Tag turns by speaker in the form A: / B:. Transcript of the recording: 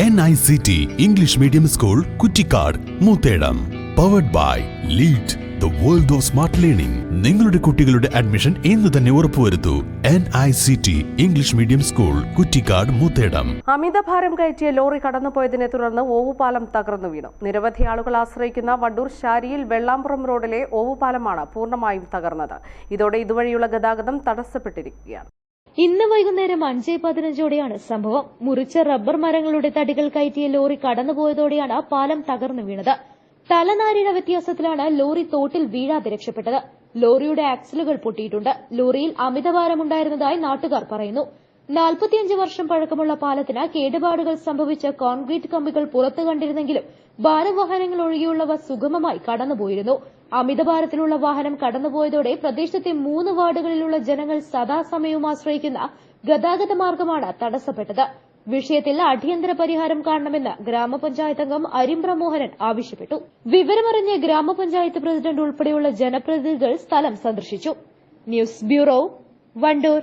A: N I C T English medium school Kuttikkad Moothedam powered by lead the world of smart learning നിങ്ങളുടെ കുട്ടികളുടെ admission ഇന്ന് തന്നെ ഉറപ്പുവരുത്തൂ. N I C T English medium school Kuttikkad Moothedam
B: അമിതഭാരം കയറ്റിയ lorry കടന്നുപോയതിനെ തുടർന്ന് ഓവുപാലം തകർന്നു വീണു. നിരവധി ആളുകൾ ആശ്രയിക്കുന്ന വണ്ടൂർ ശാരിയിൽ വെള്ളാമ്പുറം റോഡിലെ ഓവുപാലമാണ് പൂർണമായും തകർന്നത്. ഇതോടെ ഇതുവഴിയുള്ള ഗതാഗതം തടസ്സപ്പെട്ടിരിക്കുകയാണ്.
C: ഇന്ന് വൈകുന്നേരം അഞ്ച് പതിനഞ്ചോടെയാണ് സംഭവം. മുറിച്ച റബ്ബർ മരങ്ങളുടെ തടികൾ കയറ്റിയ ലോറി കടന്നുപോയതോടെയാണ് പാലം തകർന്നു വീണത്. തലനാരിഴ വ്യത്യാസത്തിലാണ് ലോറി തോട്ടിൽ വീഴാതെ രക്ഷപ്പെട്ടത്. ലോറിയുടെ ആക്സിലുകൾ പൊട്ടിയിട്ടുണ്ട്. ലോറിയിൽ അമിതഭാരമുണ്ടായിരുന്നതായി നാട്ടുകാർ പറയുന്നു. നാൽപ്പത്തിയഞ്ച് വർഷം പഴക്കമുള്ള പാലത്തിന് കേടുപാടുകൾ സംഭവിച്ച കോൺക്രീറ്റ് കമ്പികൾ പുറത്തു കണ്ടിരുന്നെങ്കിലും ഭാരവാഹനങ്ങൾ ഒഴികെയുള്ളവ സുഗമമായി കടന്നുപോയിരുന്നു. അമിതഭാരത്തിലുള്ള വാഹനം കടന്നുപോയതോടെ പ്രദേശത്തെ മൂന്ന് വാർഡുകളിലുള്ള ജനങ്ങൾ സദാസമയവും ആശ്രയിക്കുന്ന ഗതാഗത മാർഗമാണ് തടസ്സപ്പെട്ടത്. വിഷയത്തിൽ അടിയന്തര പരിഹാരം കാണണമെന്ന് ഗ്രാമപഞ്ചായത്ത് അംഗം അരിമ്പ്ര മോഹനൻ ആവശ്യപ്പെട്ടു. വിവരമറിഞ്ഞ ഗ്രാമപഞ്ചായത്ത് പ്രസിഡന്റ് ഉൾപ്പെടെയുള്ള ജനപ്രതിനിധികൾ സ്ഥലം സന്ദർശിച്ചു. News bureau Wandoor.